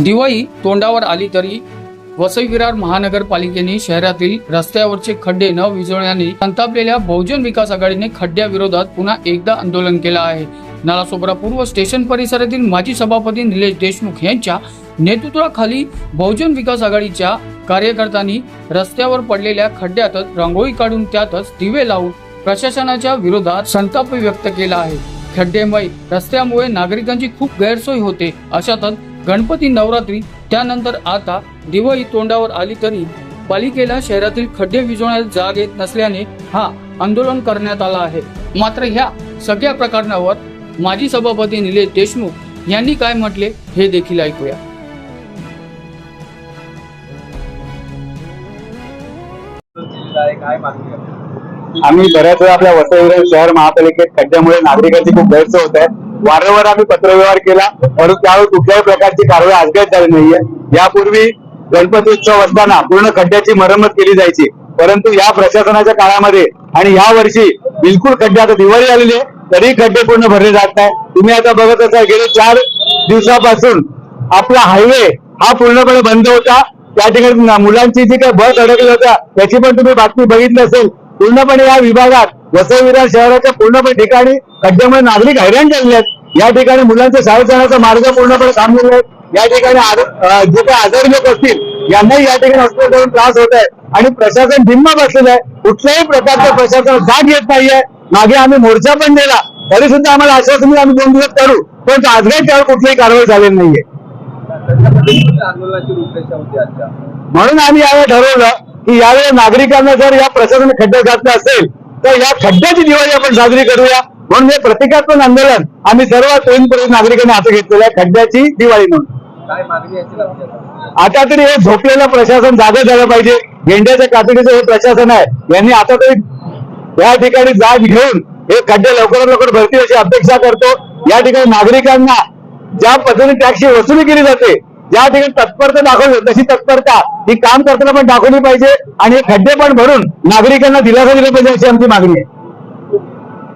दिवाळी तोंडावर आली तरी वसई विरार महानगरपालिकेने शहरातील रस्त्यावरचे खड्डे न विजवल्याने संतापलेल्या बहुजन विकास आघाडीने खड्ड्याविरोधात पुन्हा एकदा आंदोलन केलं आहे. नालासोपरा पूर्व स्टेशन परिसरातील माजी सभापती निलेश देशमुख यांच्या नेतृत्वाखाली बहुजन विकास आघाडीच्या कार्यकर्त्यांनी रस्त्यावर पडलेल्या खड्ड्यातच रांगोळी काढून त्यातच दिवे लावून प्रशासनाच्या विरोधात संताप व्यक्त केला आहे. खड्डेमय रस्त्यामुळे नागरिकांची खूप गैरसोय होते अशातच गणपती नवरात्री त्यानंतर आता दिवाळी तोंडावर आली तरी पालिकेला शहरातील खड्डे विझवण्यास जाग येत नसल्याने हा आंदोलन करण्यात आला आहे. मात्र ह्या सगळ्या प्रकरणावर माजी सभापती निलेश देशमुख यांनी काय म्हटले हे देखील ऐकूया. आम्ही बऱ्याच वेळा आपल्या वसई शहर महापालिकेत खड्ड्यामुळे नागरिकांची खूप गैरसोय होत आहे. वारंवार आम्ही पत्रव्यवहार केला परंतु त्यावेळी कुठल्याही प्रकारची कारवाई आजकाल झाली नाहीये. यापूर्वी गणपती उत्सव असताना पूर्ण खड्ड्याची मरम्मत केली जायची. परंतु या प्रशासनाच्या काळामध्ये आणि या वर्षी बिलकुल खड्डे आता दिवाळी आलेली आहे तरी खड्डे पूर्ण भरले जात नाही. तुम्ही आता बघत असाल गेले चार दिवसापासून आपला हायवे हा पूर्णपणे बंद होता. त्या ठिकाणी मुलांची जी काही बस अडकली होत्या त्याची पण तुम्ही बातमी बघितली असेल. पूर्णपणे या विभागात वसई विरार शहराच्या पूर्णपणे ठिकाणी खड्ड्यामुळे नागरिक हैराण झालेले आहेत. या ठिकाणी मुलांच्या शाळेत मार्ग पूर्णपणे थांबलेले आहे. या ठिकाणी जे काही आजारी लोक असतील यांनाही या ठिकाणी हॉस्पिटल करून त्रास होत आहे. आणि प्रशासन भिन्न बसलेलं आहे. कुठल्याही प्रकारचं प्रशासन जाग येत नाहीये. मागे आम्ही मोर्चा पण दिला. तरी सुद्धा आम्हाला आश्वासन आम्ही दोन दिवस करू. पण आजही त्यावर कुठलीही कारवाई झालेली नाहीये. म्हणून आम्ही यावेळी ठरवलं की यावेळी नागरिकांना जर या प्रशासनाने खड्डे घातले असेल तर या खड्ड्याची दिवाळी आपण साजरी करूया. म्हणून हे प्रतिकात्मक आंदोलन आम्ही सर्व तरुणपर्यंत नागरिकांनी हाती घेतलेलं आहे. खड्ड्याची दिवाळी म्हणून. आपल्याला आता तरी हे झोपलेलं प्रशासन जागे झालं पाहिजे. गेंड्याच्या कातडीचं हे प्रशासन आहे. यांनी आता तरी या ठिकाणी जाग घेऊन हे खड्डे लवकरात लवकर भरतील अशी अपेक्षा करतो. या ठिकाणी नागरिकांना ज्या पद्धतीने टॅक्सची वसुली केली जाते ज्या ठिकाणी तत्परता दाखवली तशी तत्परता ही काम करताना पण दाखवली पाहिजे आणि हे खड्डे पण भरून नागरिकांना दिलासा दिला पाहिजे अशी आमची मागणी आहे.